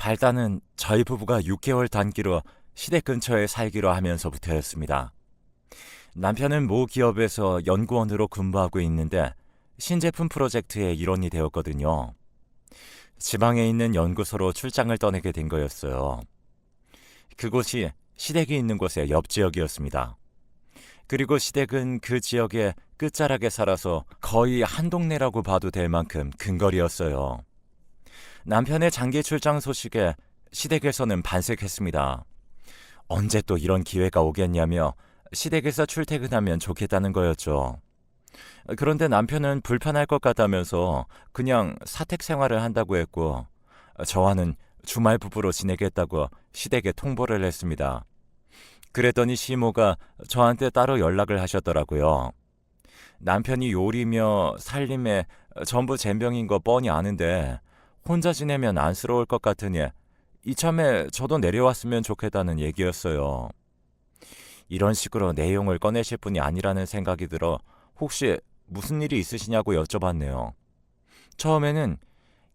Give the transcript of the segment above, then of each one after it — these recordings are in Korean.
발단은 저희 부부가 6개월 단기로 시댁 근처에 살기로 하면서부터였습니다. 남편은 모 기업에서 연구원으로 근무하고 있는데 신제품 프로젝트의 일원이 되었거든요. 지방에 있는 연구소로 출장을 떠내게 된 거였어요. 그곳이 시댁이 있는 곳의 옆 지역이었습니다. 그리고 시댁은 그 지역의 끝자락에 살아서 거의 한 동네라고 봐도 될 만큼 근거리였어요. 남편의 장기 출장 소식에 시댁에서는 반색했습니다. 언제 또 이런 기회가 오겠냐며 시댁에서 출퇴근하면 좋겠다는 거였죠. 그런데 남편은 불편할 것 같다면서 그냥 사택 생활을 한다고 했고 저와는 주말 부부로 지내겠다고 시댁에 통보를 했습니다. 그랬더니 시모가 저한테 따로 연락을 하셨더라고요. 남편이 요리며 살림에 전부 젬병인 거 뻔히 아는데 혼자 지내면 안쓰러울 것 같으니 이참에 저도 내려왔으면 좋겠다는 얘기였어요. 이런 식으로 내용을 꺼내실 분이 아니라는 생각이 들어 혹시 무슨 일이 있으시냐고 여쭤봤네요. 처음에는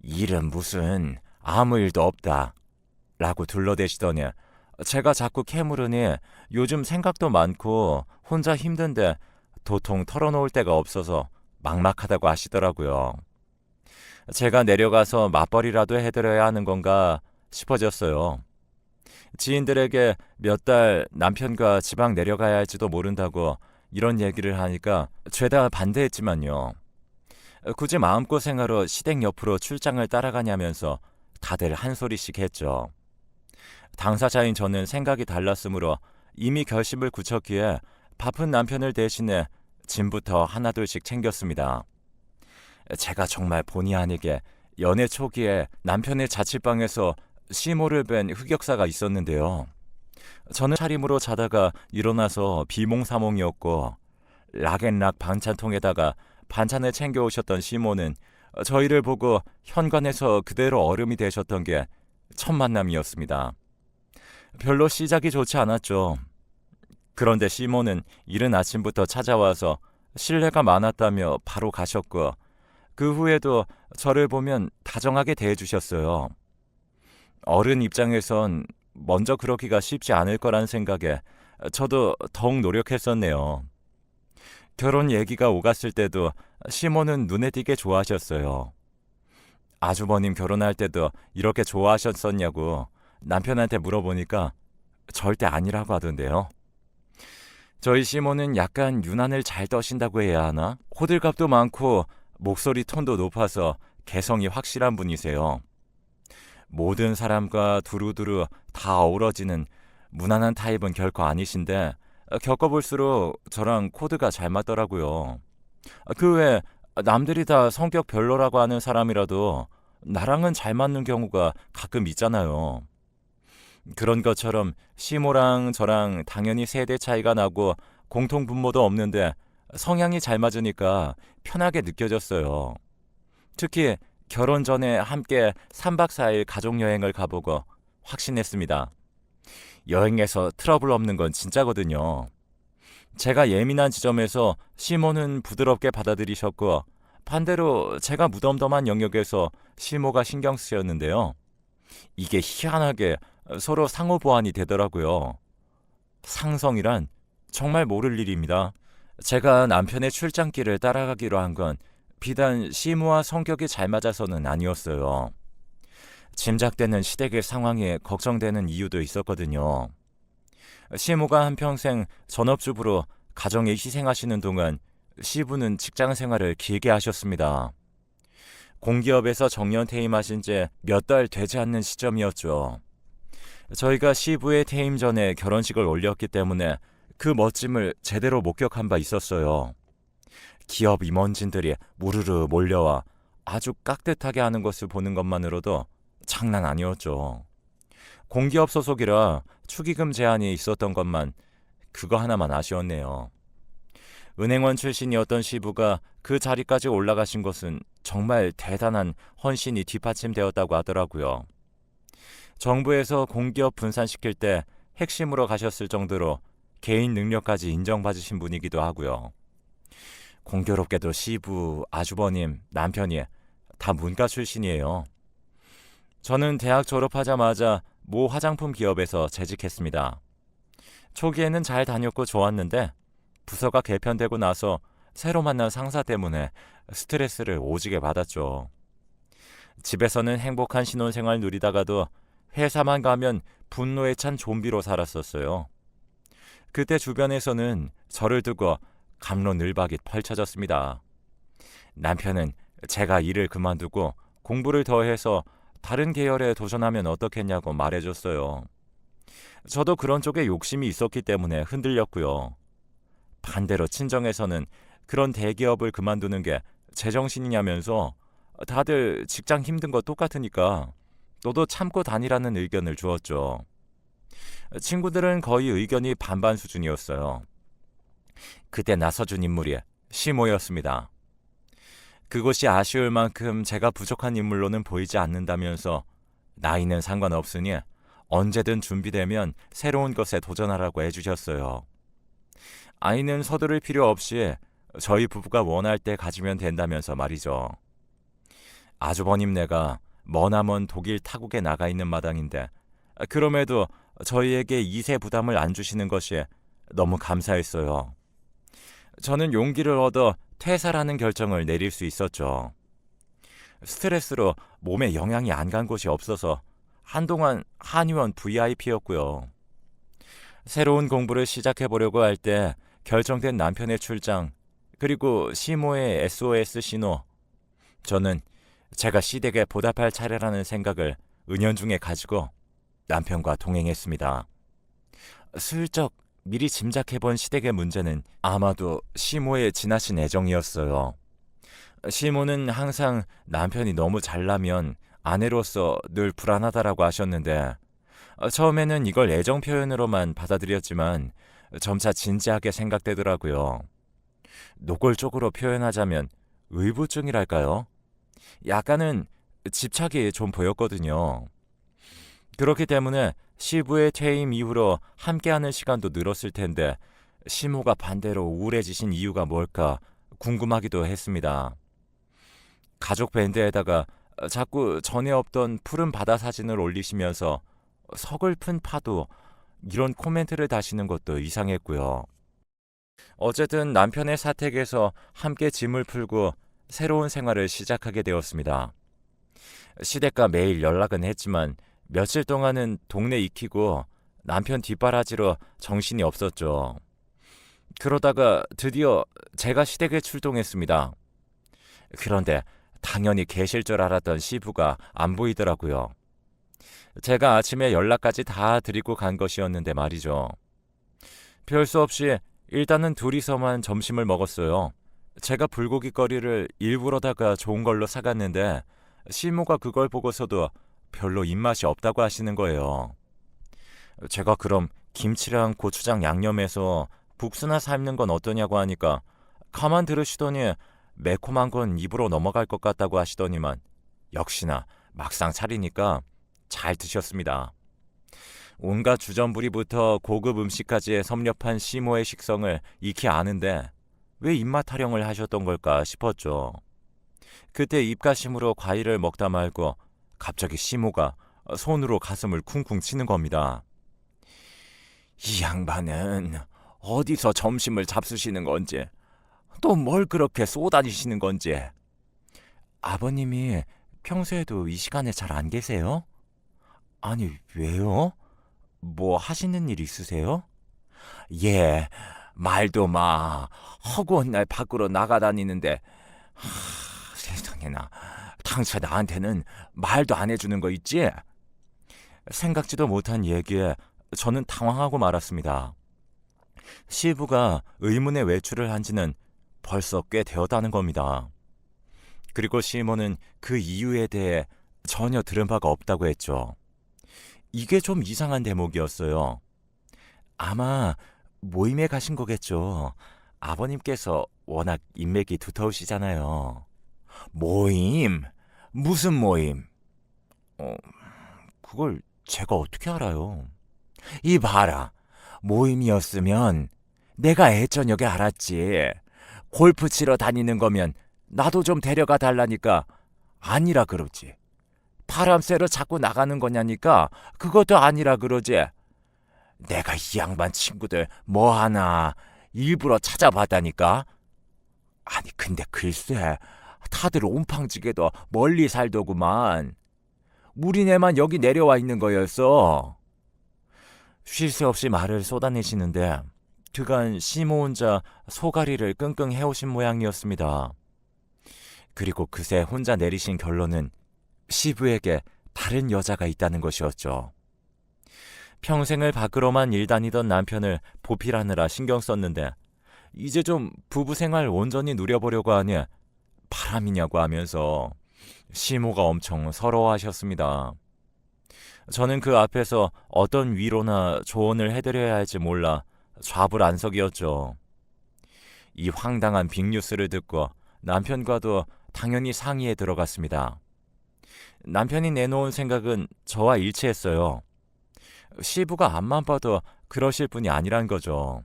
일은 무슨 아무 일도 없다 라고 둘러대시더니 제가 자꾸 캐물으니 요즘 생각도 많고 혼자 힘든데 도통 털어놓을 데가 없어서 막막하다고 하시더라고요. 제가 내려가서 맞벌이라도 해드려야 하는 건가 싶어졌어요. 지인들에게 몇 달 남편과 지방 내려가야 할지도 모른다고 이런 얘기를 하니까 죄다 반대했지만요. 굳이 마음고생하러 시댁 옆으로 출장을 따라가냐면서 다들 한 소리씩 했죠. 당사자인 저는 생각이 달랐으므로 이미 결심을 굳혔기에 바쁜 남편을 대신해 짐부터 하나둘씩 챙겼습니다. 제가 정말 본의 아니게 연애 초기에 남편의 자취방에서 시모를 뵌 흑역사가 있었는데요. 저는 차림으로 자다가 일어나서 비몽사몽이었고 락앤락 반찬통에다가 반찬을 챙겨 오셨던 시모는 저희를 보고 현관에서 그대로 얼음이 되셨던 게 첫 만남이었습니다. 별로 시작이 좋지 않았죠. 그런데 시모는 이른 아침부터 찾아와서 신뢰가 많았다며 바로 가셨고 그 후에도 저를 보면 다정하게 대해주셨어요. 어른 입장에선 먼저 그러기가 쉽지 않을 거란 생각에 저도 더욱 노력했었네요. 결혼 얘기가 오갔을 때도 시모는 눈에 띄게 좋아하셨어요. 아주버님 결혼할 때도 이렇게 좋아하셨었냐고 남편한테 물어보니까 절대 아니라고 하던데요. 저희 시모는 약간 유난을 잘 떠신다고 해야 하나? 호들갑도 많고 목소리 톤도 높아서 개성이 확실한 분이세요. 모든 사람과 두루두루 다 어우러지는 무난한 타입은 결코 아니신데 겪어볼수록 저랑 코드가 잘 맞더라고요. 그 외 남들이 다 성격 별로라고 하는 사람이라도 나랑은 잘 맞는 경우가 가끔 있잖아요. 그런 것처럼 시모랑 저랑 당연히 세대 차이가 나고 공통 분모도 없는데 성향이 잘 맞으니까 편하게 느껴졌어요. 특히 결혼 전에 함께 3박 4일 가족 여행을 가보고 확신했습니다. 여행에서 트러블 없는 건 진짜거든요. 제가 예민한 지점에서 시모는 부드럽게 받아들이셨고 반대로 제가 무덤덤한 영역에서 시모가 신경 쓰였는데요. 이게 희한하게 서로 상호 보완이 되더라고요. 상성이란 정말 모를 일입니다. 제가 남편의 출장길을 따라가기로 한 건 비단 시모와 성격이 잘 맞아서는 아니었어요. 짐작되는 시댁의 상황에 걱정되는 이유도 있었거든요. 시모가 한평생 전업주부로 가정에 희생하시는 동안 시부는 직장 생활을 길게 하셨습니다. 공기업에서 정년 퇴임하신 지 몇 달 되지 않는 시점이었죠. 저희가 시부의 퇴임 전에 결혼식을 올렸기 때문에 그 멋짐을 제대로 목격한 바 있었어요. 기업 임원진들이 무르르 몰려와 아주 깍듯하게 하는 것을 보는 것만으로도 장난 아니었죠. 공기업 소속이라 축의금 제한이 있었던 것만 그거 하나만 아쉬웠네요. 은행원 출신이었던 시부가 그 자리까지 올라가신 것은 정말 대단한 헌신이 뒷받침되었다고 하더라고요. 정부에서 공기업 분산시킬 때 핵심으로 가셨을 정도로 개인 능력까지 인정받으신 분이기도 하고요. 공교롭게도 시부, 아주버님, 남편이 다 문과 출신이에요. 저는 대학 졸업하자마자 모 화장품 기업에서 재직했습니다. 초기에는 잘 다녔고 좋았는데 부서가 개편되고 나서 새로 만난 상사 때문에 스트레스를 오지게 받았죠. 집에서는 행복한 신혼생활 누리다가도 회사만 가면 분노에 찬 좀비로 살았었어요. 그때 주변에서는 저를 두고 감론을박이 펼쳐졌습니다. 남편은 제가 일을 그만두고 공부를 더해서 다른 계열에 도전하면 어떻겠냐고 말해줬어요. 저도 그런 쪽에 욕심이 있었기 때문에 흔들렸고요. 반대로 친정에서는 그런 대기업을 그만두는 게 제정신이냐면서 다들 직장 힘든 거 똑같으니까 너도 참고 다니라는 의견을 주었죠. 친구들은 거의 의견이 반반 수준이었어요. 그때 나서준 인물이 시모였습니다. 그곳이 아쉬울 만큼 제가 부족한 인물로는 보이지 않는다면서 나이는 상관없으니 언제든 준비되면 새로운 것에 도전하라고 해주셨어요. 아이는 서두를 필요 없이 저희 부부가 원할 때 가지면 된다면서 말이죠. 아주버님 네가 머나먼 독일 타국에 나가 있는 마당인데 그럼에도 저희에게 이세 부담을 안 주시는 것이 너무 감사했어요. 저는 용기를 얻어 퇴사라는 결정을 내릴 수 있었죠. 스트레스로 몸에 영향이 안 간 곳이 없어서 한동안 한의원 VIP였고요. 새로운 공부를 시작해 보려고 할 때 결정된 남편의 출장 그리고 시모의 SOS 신호 저는 제가 시댁에 보답할 차례라는 생각을 은연중에 가지고 남편과 동행했습니다. 슬쩍 미리 짐작해본 시댁의 문제는 아마도 시모의 지나친 애정이었어요. 시모는 항상 남편이 너무 잘나면 아내로서 늘 불안하다라고 하셨는데 처음에는 이걸 애정 표현으로만 받아들였지만 점차 진지하게 생각되더라고요. 노골적으로 표현하자면 의부증이랄까요? 약간은 집착이 좀 보였거든요. 그렇기 때문에 시부의 퇴임 이후로 함께하는 시간도 늘었을 텐데 시모가 반대로 우울해지신 이유가 뭘까 궁금하기도 했습니다. 가족 밴드에다가 자꾸 전에 없던 푸른 바다 사진을 올리시면서 서글픈 파도 이런 코멘트를 다시는 것도 이상했고요. 어쨌든 남편의 사택에서 함께 짐을 풀고 새로운 생활을 시작하게 되었습니다. 시댁과 매일 연락은 했지만 며칠 동안은 동네 익히고 남편 뒷바라지로 정신이 없었죠. 그러다가 드디어 제가 시댁에 출동했습니다. 그런데 당연히 계실 줄 알았던 시부가 안 보이더라고요. 제가 아침에 연락까지 다 드리고 간 것이었는데 말이죠. 별 수 없이 일단은 둘이서만 점심을 먹었어요. 제가 불고기 거리를 일부러다가 좋은 걸로 사갔는데 시모가 그걸 보고서도 별로 입맛이 없다고 하시는 거예요. 제가 그럼 김치랑 고추장 양념해서 국수나 삶는 건 어떠냐고 하니까 가만 들으시더니 매콤한 건 입으로 넘어갈 것 같다고 하시더니만 역시나 막상 차리니까 잘 드셨습니다. 온갖 주전부리부터 고급 음식까지 섭렵한 시모의 식성을 익히 아는데 왜 입맛 타령을 하셨던 걸까 싶었죠. 그때 입가심으로 과일을 먹다 말고 갑자기 시모가 손으로 가슴을 쿵쿵 치는 겁니다. 이 양반은 어디서 점심을 잡수시는 건지 또 뭘 그렇게 쏘다니시는 건지 아버님이 평소에도 이 시간에 잘 안 계세요? 아니 왜요? 뭐 하시는 일 있으세요? 예, 말도 마. 허구한 날 밖으로 나가다니는데 하, 세상에나 당최 나한테는 말도 안 해주는 거 있지? 생각지도 못한 얘기에 저는 당황하고 말았습니다. 시부가 의문의 외출을 한 지는 벌써 꽤 되었다는 겁니다. 그리고 시모는 그 이유에 대해 전혀 들은 바가 없다고 했죠. 이게 좀 이상한 대목이었어요. 아마 모임에 가신 거겠죠. 아버님께서 워낙 인맥이 두터우시잖아요. 모임? 무슨 모임? 어, 그걸 제가 어떻게 알아요? 이 봐라. 모임이었으면 내가 애저녁에 알았지. 골프 치러 다니는 거면 나도 좀 데려가 달라니까 아니라 그러지. 바람 쐬러 자꾸 나가는 거냐니까 그것도 아니라 그러지. 내가 이 양반 친구들 뭐 하나 일부러 찾아봤다니까. 아니 근데 글쎄 다들 온팡지게도 멀리 살더구만. 우리네만 여기 내려와 있는 거였어. 쉴 새 없이 말을 쏟아내시는데 그간 시모 혼자 소가리를 끙끙 해오신 모양이었습니다. 그리고 그새 혼자 내리신 결론은 시부에게 다른 여자가 있다는 것이었죠. 평생을 밖으로만 일 다니던 남편을 보필하느라 신경 썼는데 이제 좀 부부 생활 온전히 누려보려고 하니 바람이냐고 하면서 시모가 엄청 서러워하셨습니다. 저는 그 앞에서 어떤 위로나 조언을 해드려야 할지 몰라 좌불안석이었죠. 이 황당한 빅뉴스를 듣고 남편과도 당연히 상의에 들어갔습니다. 남편이 내놓은 생각은 저와 일치했어요. 시부가 앞만 봐도 그러실 분이 아니란 거죠.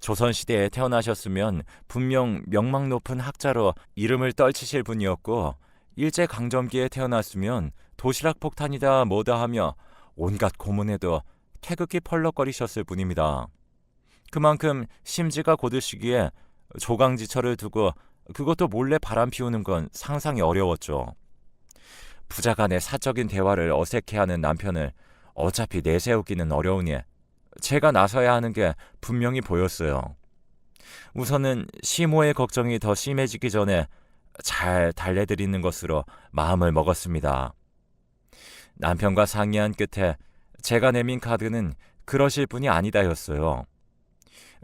조선시대에 태어나셨으면 분명 명망 높은 학자로 이름을 떨치실 분이었고 일제강점기에 태어났으면 도시락 폭탄이다 뭐다 하며 온갖 고문에도 태극기 펄럭거리셨을 분입니다. 그만큼 심지가 고드시기에 조강지처를 두고 그것도 몰래 바람 피우는 건 상상이 어려웠죠. 부자 간의 사적인 대화를 어색해하는 남편을 어차피 내세우기는 어려우니 제가 나서야 하는 게 분명히 보였어요. 우선은 시모의 걱정이 더 심해지기 전에 잘 달래드리는 것으로 마음을 먹었습니다. 남편과 상의한 끝에 제가 내민 카드는 그러실 분이 아니다였어요.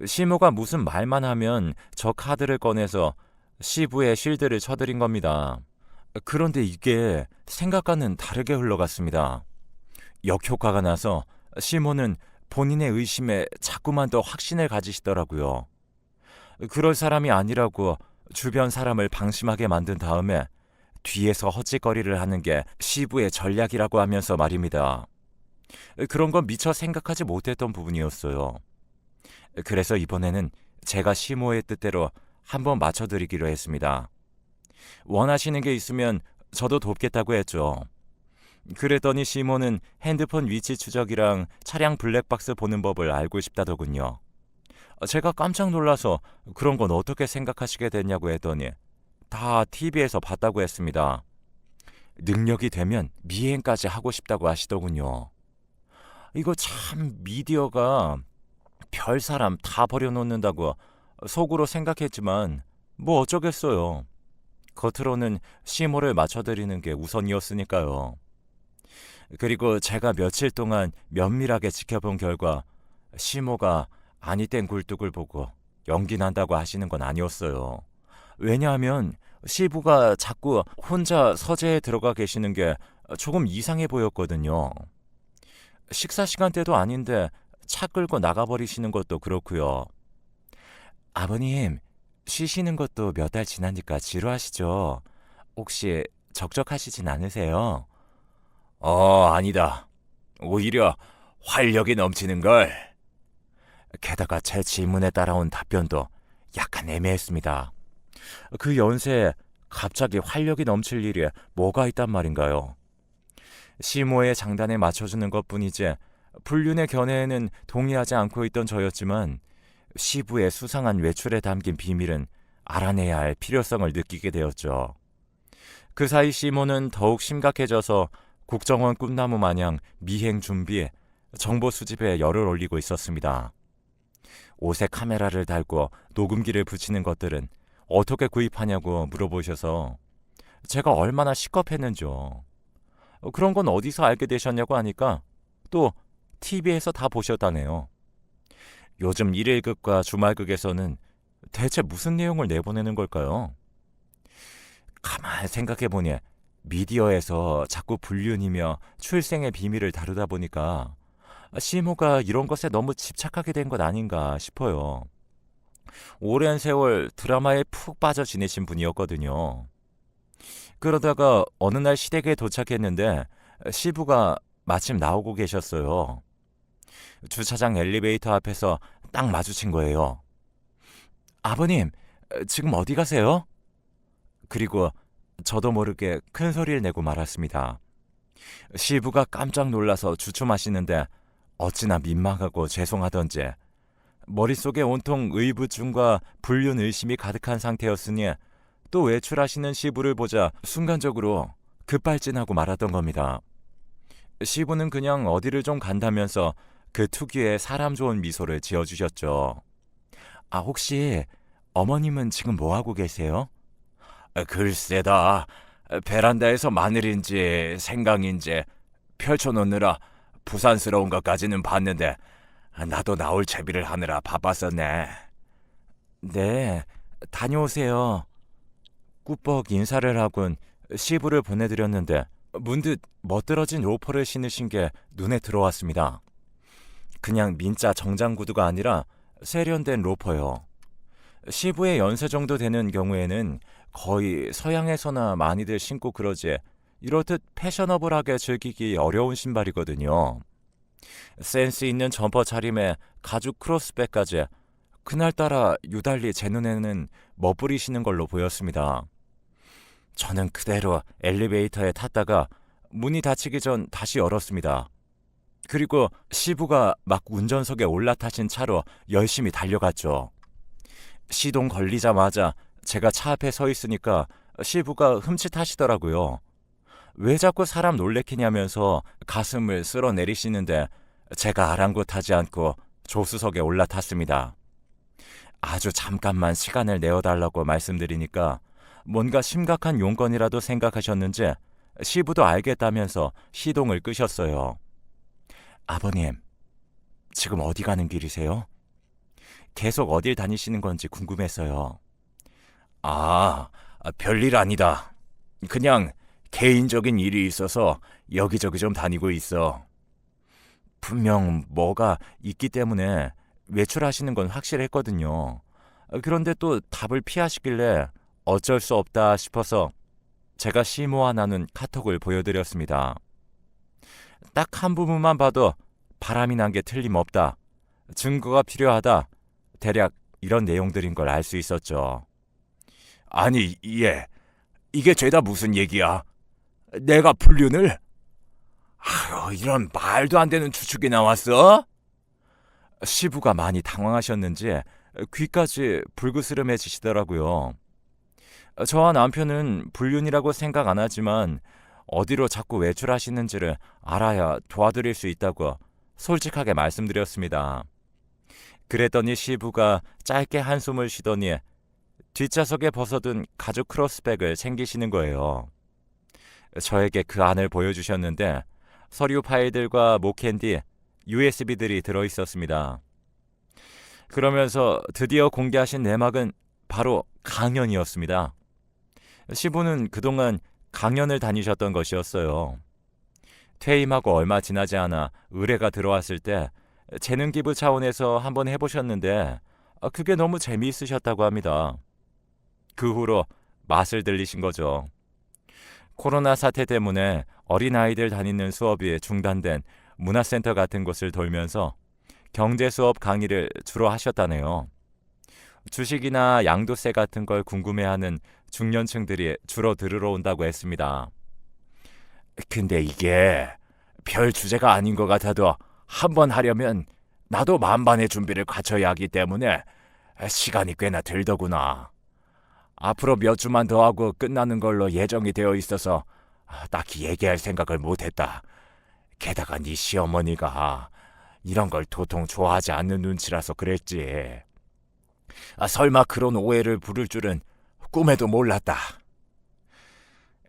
시모가 무슨 말만 하면 저 카드를 꺼내서 시부의 실드를 쳐드린 겁니다. 그런데 이게 생각과는 다르게 흘러갔습니다. 역효과가 나서 시모는 본인의 의심에 자꾸만 더 확신을 가지시더라고요. 그럴 사람이 아니라고 주변 사람을 방심하게 만든 다음에 뒤에서 헛짓거리를 하는 게 시부의 전략이라고 하면서 말입니다. 그런 건 미처 생각하지 못했던 부분이었어요. 그래서 이번에는 제가 시모의 뜻대로 한번 맞춰드리기로 했습니다. 원하시는 게 있으면 저도 돕겠다고 했죠. 그랬더니 시모는 핸드폰 위치 추적이랑 차량 블랙박스 보는 법을 알고 싶다더군요. 제가 깜짝 놀라서 그런 건 어떻게 생각하시게 됐냐고 했더니 다 TV에서 봤다고 했습니다. 능력이 되면 미행까지 하고 싶다고 하시더군요. 이거 참 미디어가 별 사람 다 버려놓는다고 속으로 생각했지만 뭐 어쩌겠어요. 겉으로는 시모를 맞춰드리는 게 우선이었으니까요. 그리고 제가 며칠 동안 면밀하게 지켜본 결과 시모가 아니 땐 굴뚝을 보고 연기 난다고 하시는 건 아니었어요. 왜냐하면 시부가 자꾸 혼자 서재에 들어가 계시는 게 조금 이상해 보였거든요. 식사 시간 때도 아닌데 차 끌고 나가버리시는 것도 그렇고요. 아버님, 쉬시는 것도 몇 달 지나니까 지루하시죠? 혹시 적적하시진 않으세요? 어, 아니다. 오히려 활력이 넘치는 걸. 게다가 제 질문에 따라온 답변도 약간 애매했습니다. 그 연세에 갑자기 활력이 넘칠 일이 뭐가 있단 말인가요? 시모의 장단에 맞춰주는 것 뿐이지 불륜의 견해에는 동의하지 않고 있던 저였지만 시부의 수상한 외출에 담긴 비밀은 알아내야 할 필요성을 느끼게 되었죠. 그 사이 시모는 더욱 심각해져서 국정원 꿈나무 마냥 미행 준비에 정보 수집에 열을 올리고 있었습니다. 옷에 카메라를 달고 녹음기를 붙이는 것들은 어떻게 구입하냐고 물어보셔서 제가 얼마나 시겁했는지요. 그런 건 어디서 알게 되셨냐고 하니까 또 TV에서 다 보셨다네요. 요즘 일일극과 주말극에서는 대체 무슨 내용을 내보내는 걸까요? 가만 생각해보니 미디어에서 자꾸 불륜이며 출생의 비밀을 다루다 보니까 시모가 이런 것에 너무 집착하게 된 것 아닌가 싶어요. 오랜 세월 드라마에 푹 빠져 지내신 분이었거든요. 그러다가 어느 날 시댁에 도착했는데 시부가 마침 나오고 계셨어요. 주차장 엘리베이터 앞에서 딱 마주친 거예요. 아버님, 지금 어디 가세요? 그리고 저도 모르게 큰 소리를 내고 말았습니다. 시부가 깜짝 놀라서 주춤하시는데 어찌나 민망하고 죄송하던지 머릿속에 온통 의부증과 불륜 의심이 가득한 상태였으니 또 외출하시는 시부를 보자 순간적으로 급발진하고 말았던 겁니다. 시부는 그냥 어디를 좀 간다면서 그 특유의 사람 좋은 미소를 지어주셨죠. 아, 혹시 어머님은 지금 뭐 하고 계세요? 글쎄다. 베란다에서 마늘인지 생강인지 펼쳐놓느라 부산스러운 것까지는 봤는데 나도 나올 채비를 하느라 바빴었네. 네, 다녀오세요. 꾸벅 인사를 하곤 시부를 보내드렸는데 문득 멋들어진 로퍼를 신으신 게 눈에 들어왔습니다. 그냥 민자 정장 구두가 아니라 세련된 로퍼요. 시부의 연세 정도 되는 경우에는 거의 서양에서나 많이들 신고 그러지 이렇듯 패셔너블하게 즐기기 어려운 신발이거든요. 센스 있는 점퍼 차림에 가죽 크로스백까지 그날따라 유달리 제 눈에는 멋부리시는 걸로 보였습니다. 저는 그대로 엘리베이터에 탔다가 문이 닫히기 전 다시 열었습니다. 그리고 시부가 막 운전석에 올라타신 차로 열심히 달려갔죠. 시동 걸리자마자 제가 차 앞에 서 있으니까 시부가 흠칫하시더라고요. 왜 자꾸 사람 놀래키냐면서 가슴을 쓸어 내리시는데 제가 아랑곳하지 않고 조수석에 올라탔습니다. 아주 잠깐만 시간을 내어달라고 말씀드리니까 뭔가 심각한 용건이라도 생각하셨는지 시부도 알겠다면서 시동을 끄셨어요. 아버님, 지금 어디 가는 길이세요? 계속 어딜 다니시는 건지 궁금해서요. 아, 별일 아니다. 그냥 개인적인 일이 있어서 여기저기 좀 다니고 있어. 분명 뭐가 있기 때문에 외출하시는 건 확실했거든요. 그런데 또 답을 피하시길래 어쩔 수 없다 싶어서 제가 나눈 카톡을 보여드렸습니다. 딱 한 부분만 봐도 바람이 난 게 틀림없다. 증거가 필요하다. 대략 이런 내용들인 걸 알 수 있었죠. 아니, 예. 이게 죄다 무슨 얘기야? 내가 불륜을? 아유, 이런 말도 안 되는 추측이 나왔어? 시부가 많이 당황하셨는지 귀까지 불그스름해지시더라고요. 저와 남편은 불륜이라고 생각 안 하지만 어디로 자꾸 외출하시는지를 알아야 도와드릴 수 있다고 솔직하게 말씀드렸습니다. 그랬더니 시부가 짧게 한숨을 쉬더니 뒷좌석에 벗어둔 가죽 크로스백을 챙기시는 거예요. 저에게 그 안을 보여주셨는데 서류 파일들과 목캔디, USB들이 들어 있었습니다. 그러면서 드디어 공개하신 내막은 바로 강연이었습니다. 시부는 그동안 강연을 다니셨던 것이었어요. 퇴임하고 얼마 지나지 않아 의뢰가 들어왔을 때 재능 기부 차원에서 한번 해보셨는데 그게 너무 재미있으셨다고 합니다. 그 후로 맛을 들리신 거죠. 코로나 사태 때문에 어린아이들 다니는 수업이 중단된 문화센터 같은 곳을 돌면서 경제 수업 강의를 주로 하셨다네요. 주식이나 양도세 같은 걸 궁금해하는 중년층들이 주로 들으러 온다고 했습니다. 근데 이게 별 주제가 아닌 것 같아도 한 번 하려면 나도 만반의 준비를 갖춰야 하기 때문에 시간이 꽤나 들더구나. 앞으로 몇 주만 더 하고 끝나는 걸로 예정이 되어 있어서 딱히 얘기할 생각을 못했다. 게다가 네 시어머니가 이런 걸 도통 좋아하지 않는 눈치라서 그랬지. 아, 설마 그런 오해를 부를 줄은 꿈에도 몰랐다.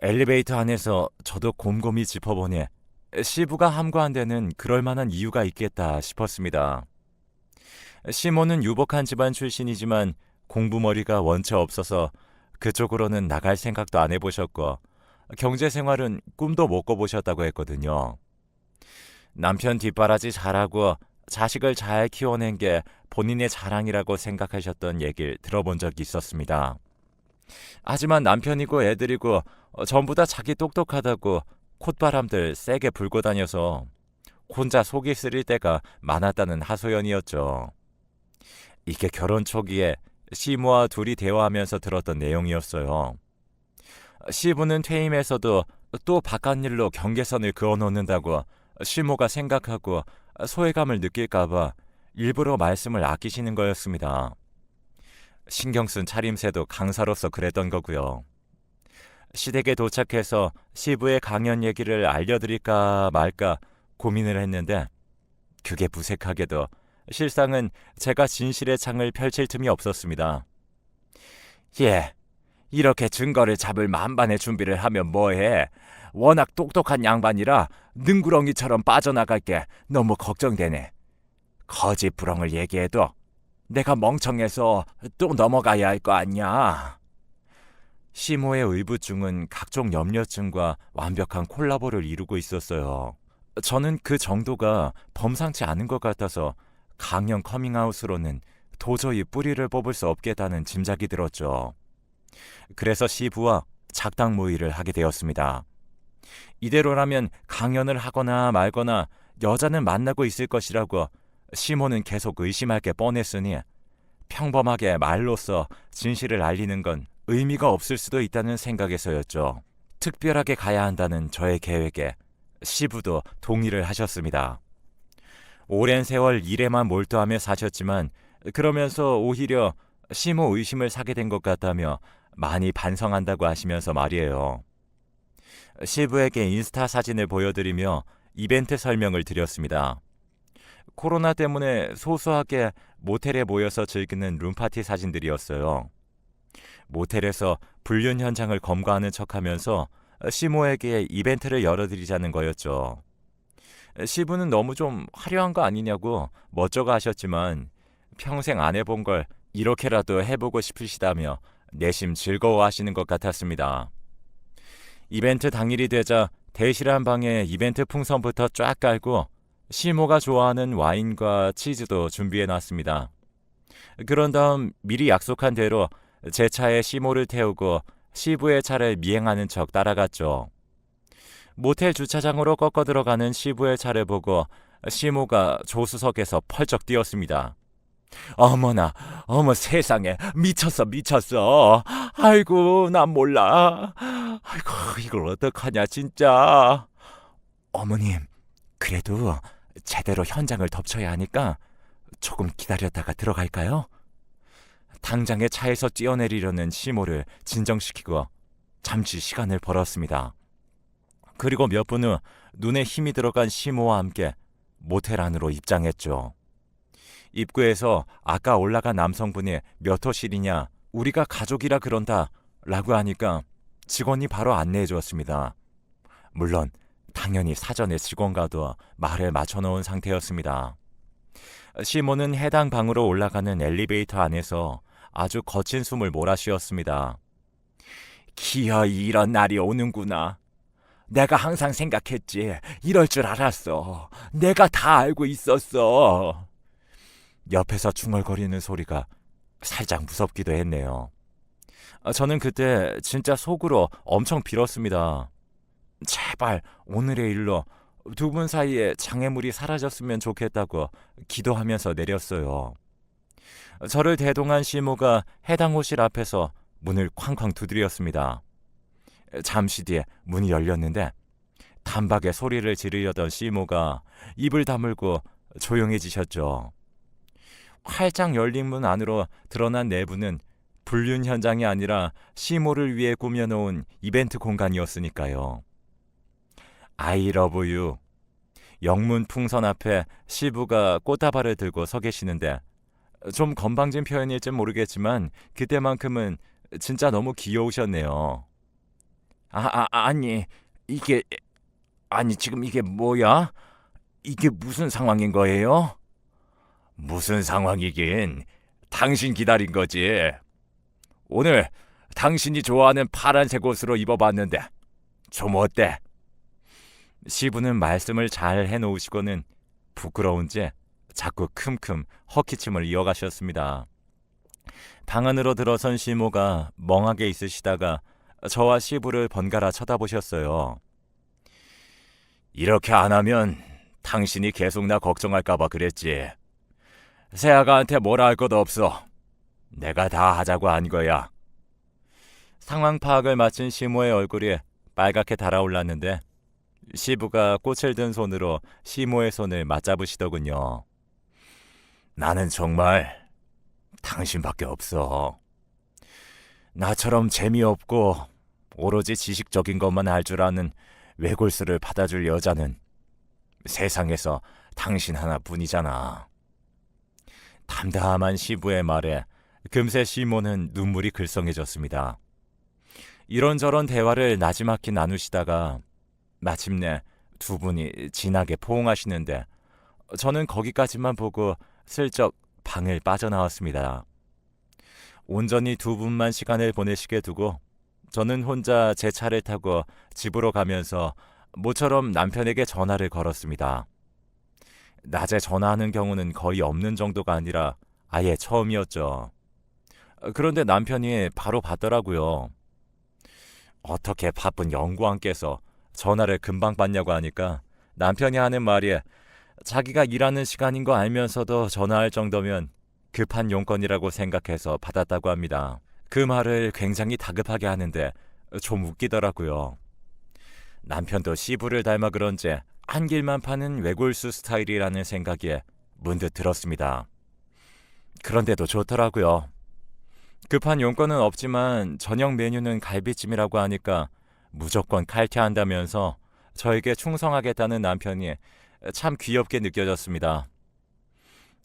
엘리베이터 안에서 저도 곰곰이 짚어보니 시부가 함구한 데는 그럴 만한 이유가 있겠다 싶었습니다. 시모는 유복한 집안 출신이지만 공부머리가 원체 없어서 그쪽으로는 나갈 생각도 안 해보셨고 경제 생활은 꿈도 못 꿔보셨다고 했거든요. 남편 뒷바라지 잘하고 자식을 잘 키워낸 게 본인의 자랑이라고 생각하셨던 얘기를 들어본 적이 있었습니다. 하지만 남편이고 애들이고 전부 다 자기 똑똑하다고 콧바람들 세게 불고 다녀서 혼자 속이 쓰릴 때가 많았다는 하소연이었죠. 이게 결혼 초기에 시모와 둘이 대화하면서 들었던 내용이었어요. 시부는 퇴임해서도 또 바깥일로 경계선을 그어놓는다고 시모가 생각하고 소외감을 느낄까봐 일부러 말씀을 아끼시는 거였습니다. 신경 쓴 차림새도 강사로서 그랬던 거고요. 시댁에 도착해서 시부의 강연 얘기를 알려드릴까 말까 고민을 했는데 그게 무색하게도 실상은 제가 진실의 창을 펼칠 틈이 없었습니다. 예, 이렇게 증거를 잡을 만반의 준비를 하면 뭐해? 워낙 똑똑한 양반이라 능구렁이처럼 빠져나갈 게 너무 걱정되네. 거짓 부렁을 얘기해도 내가 멍청해서 또 넘어가야 할 거 아니야. 시모의 의부증은 각종 염려증과 완벽한 콜라보를 이루고 있었어요. 저는 그 정도가 범상치 않은 것 같아서 강연 커밍아웃으로는 도저히 뿌리를 뽑을 수 없겠다는 짐작이 들었죠. 그래서 시부와 작당 모의를 하게 되었습니다. 이대로라면 강연을 하거나 말거나 여자는 만나고 있을 것이라고 시모는 계속 의심할 게 뻔했으니 평범하게 말로써 진실을 알리는 건 의미가 없을 수도 있다는 생각에서였죠. 특별하게 가야 한다는 저의 계획에 시부도 동의를 하셨습니다. 오랜 세월 일에만 몰두하며 사셨지만 그러면서 오히려 시모 의심을 사게 된 것 같다며 많이 반성한다고 하시면서 말이에요. 시부에게 인스타 사진을 보여드리며 이벤트 설명을 드렸습니다. 코로나 때문에 소소하게 모텔에 모여서 즐기는 룸파티 사진들이었어요. 모텔에서 불륜 현장을 검거하는 척하면서 시모에게 이벤트를 열어드리자는 거였죠. 시부는 너무 좀 화려한 거 아니냐고 멋쩍어 하셨지만 평생 안 해본 걸 이렇게라도 해보고 싶으시다며 내심 즐거워하시는 것 같았습니다. 이벤트 당일이 되자 대실한 방에 이벤트 풍선부터 쫙 깔고 시모가 좋아하는 와인과 치즈도 준비해 놨습니다. 그런 다음 미리 약속한 대로 제 차에 시모를 태우고 시부의 차를 미행하는 척 따라갔죠. 모텔 주차장으로 꺾어 들어가는 시부의 차를 보고 시모가 조수석에서 펄쩍 뛰었습니다. 어머나, 어머 세상에 미쳤어 미쳤어. 아이고 난 몰라. 아이고 이걸 어떡하냐 진짜. 어머님 그래도 제대로 현장을 덮쳐야 하니까 조금 기다렸다가 들어갈까요? 당장에 차에서 뛰어내리려는 시모를 진정시키고 잠시 시간을 벌었습니다. 그리고 몇 분 후 눈에 힘이 들어간 시모와 함께 모텔 안으로 입장했죠. 입구에서 아까 올라간 남성분이 몇 호실이냐 우리가 가족이라 그런다 라고 하니까 직원이 바로 안내해 주었습니다. 물론 당연히 사전에 직원과도 말을 맞춰놓은 상태였습니다. 시모는 해당 방으로 올라가는 엘리베이터 안에서 아주 거친 숨을 몰아쉬었습니다. 기어이 이런 날이 오는구나. 내가 항상 생각했지. 이럴 줄 알았어. 내가 다 알고 있었어. 옆에서 중얼거리는 소리가 살짝 무섭기도 했네요. 아, 저는 그때 진짜 속으로 엄청 빌었습니다. 제발 오늘의 일로 두 분 사이에 장애물이 사라졌으면 좋겠다고 기도하면서 내렸어요. 저를 대동한 시모가 해당 호실 앞에서 문을 쾅쾅 두드렸습니다. 잠시 뒤에 문이 열렸는데 단박에 소리를 지르려던 시모가 입을 다물고 조용해지셨죠. 활짝 열린 문 안으로 드러난 내부는 불륜 현장이 아니라 시모를 위해 꾸며놓은 이벤트 공간이었으니까요. I love you. 영문 풍선 앞에 시부가 꽃다발을 들고 서 계시는데 좀 건방진 표현일지 모르겠지만 그때만큼은 진짜 너무 귀여우셨네요. 아, 아 아 니 이게 아니 지금 이게 뭐야? 이게 무슨 상황인 거예요? 무슨 상황이긴 당신 기다린 거지. 오늘 당신이 좋아하는 파란색 옷으로 입어봤는데 좀 어때? 시부는 말씀을 잘 해놓으시고는 부끄러운지 자꾸 큼큼 헛기침을 이어가셨습니다. 방 안으로 들어선 시모가 멍하게 있으시다가 저와 시부를 번갈아 쳐다보셨어요. 이렇게 안 하면 당신이 계속 나 걱정할까봐 그랬지. 세아가한테 뭐라 할 것도 없어. 내가 다 하자고 한 거야. 상황 파악을 마친 시모의 얼굴이 빨갛게 달아올랐는데 시부가 꽃을 든 손으로 시모의 손을 맞잡으시더군요. 나는 정말 당신밖에 없어. 나처럼 재미없고 오로지 지식적인 것만 알 줄 아는 외골수를 받아줄 여자는 세상에서 당신 하나뿐이잖아. 담담한 시부의 말에 금세 시모는 눈물이 글썽해졌습니다. 이런저런 대화를 나지막히 나누시다가 마침내 두 분이 진하게 포옹하시는데 저는 거기까지만 보고 슬쩍 방을 빠져나왔습니다. 온전히 두 분만 시간을 보내시게 두고 저는 혼자 제 차를 타고 집으로 가면서 모처럼 남편에게 전화를 걸었습니다. 낮에 전화하는 경우는 거의 없는 정도가 아니라 아예 처음이었죠. 그런데 남편이 바로 받더라고요. 어떻게 바쁜 연구원께서 전화를 금방 받냐고 하니까 남편이 하는 말이 자기가 일하는 시간인 거 알면서도 전화할 정도면 급한 용건이라고 생각해서 받았다고 합니다. 그 말을 굉장히 다급하게 하는데 좀 웃기더라고요. 남편도 시부를 닮아 그런지 한 길만 파는 외골수 스타일이라는 생각이 문득 들었습니다. 그런데도 좋더라고요. 급한 용건은 없지만 저녁 메뉴는 갈비찜이라고 하니까 무조건 칼퇴한다면서 저에게 충성하겠다는 남편이 참 귀엽게 느껴졌습니다.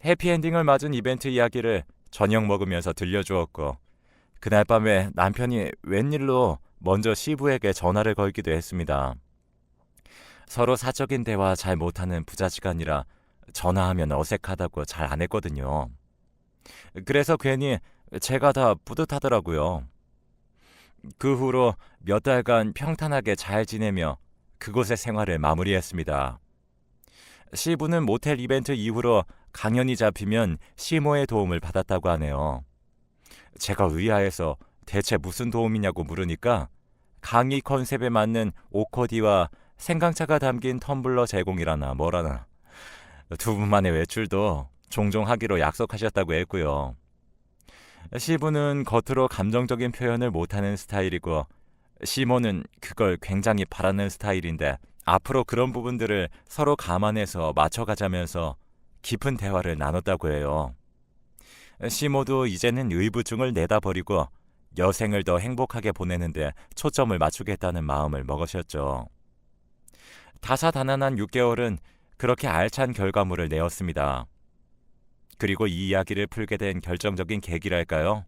해피엔딩을 맞은 이벤트 이야기를 저녁 먹으면서 들려주었고 그날 밤에 남편이 웬일로 먼저 시부에게 전화를 걸기도 했습니다. 서로 사적인 대화 잘 못하는 부자지간이라 전화하면 어색하다고 잘 안 했거든요. 그래서 괜히 제가 다 뿌듯하더라고요. 그 후로 몇 달간 평탄하게 잘 지내며 그곳의 생활을 마무리했습니다. 시부는 모텔 이벤트 이후로 강연이 잡히면 시모의 도움을 받았다고 하네요. 제가 의아해서 대체 무슨 도움이냐고 물으니까 강의 컨셉에 맞는 오코디와 생강차가 담긴 텀블러 제공이라나 뭐라나 두 분만의 외출도 종종 하기로 약속하셨다고 했고요. 시부는 겉으로 감정적인 표현을 못하는 스타일이고 시모는 그걸 굉장히 바라는 스타일인데 앞으로 그런 부분들을 서로 감안해서 맞춰가자면서 깊은 대화를 나눴다고 해요. 시모도 이제는 의부증을 내다버리고 여생을 더 행복하게 보내는데 초점을 맞추겠다는 마음을 먹으셨죠. 다사다난한 6개월은 그렇게 알찬 결과물을 내었습니다. 그리고 이 이야기를 풀게 된 결정적인 계기랄까요?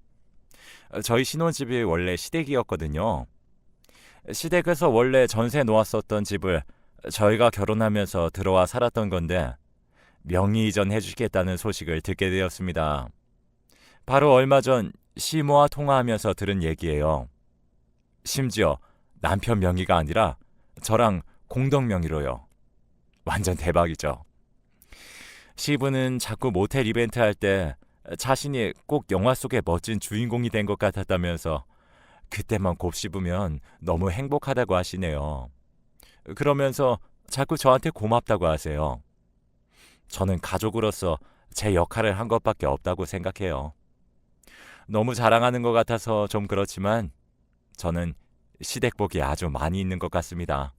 저희 신혼집이 원래 시댁이었거든요. 시댁에서 원래 전세 놓았었던 집을 저희가 결혼하면서 들어와 살았던 건데 명의 이전 해주겠다는 소식을 듣게 되었습니다. 바로 얼마 전 시모와 통화하면서 들은 얘기예요. 심지어 남편 명의가 아니라 저랑 공동 명의로요. 완전 대박이죠. 시부는 자꾸 모텔 이벤트 할 때 자신이 꼭 영화 속의 멋진 주인공이 된 것 같았다면서 그때만 곱씹으면 너무 행복하다고 하시네요. 그러면서 자꾸 저한테 고맙다고 하세요. 저는 가족으로서 제 역할을 한 것밖에 없다고 생각해요. 너무 자랑하는 것 같아서 좀 그렇지만 저는 시댁복이 아주 많이 있는 것 같습니다.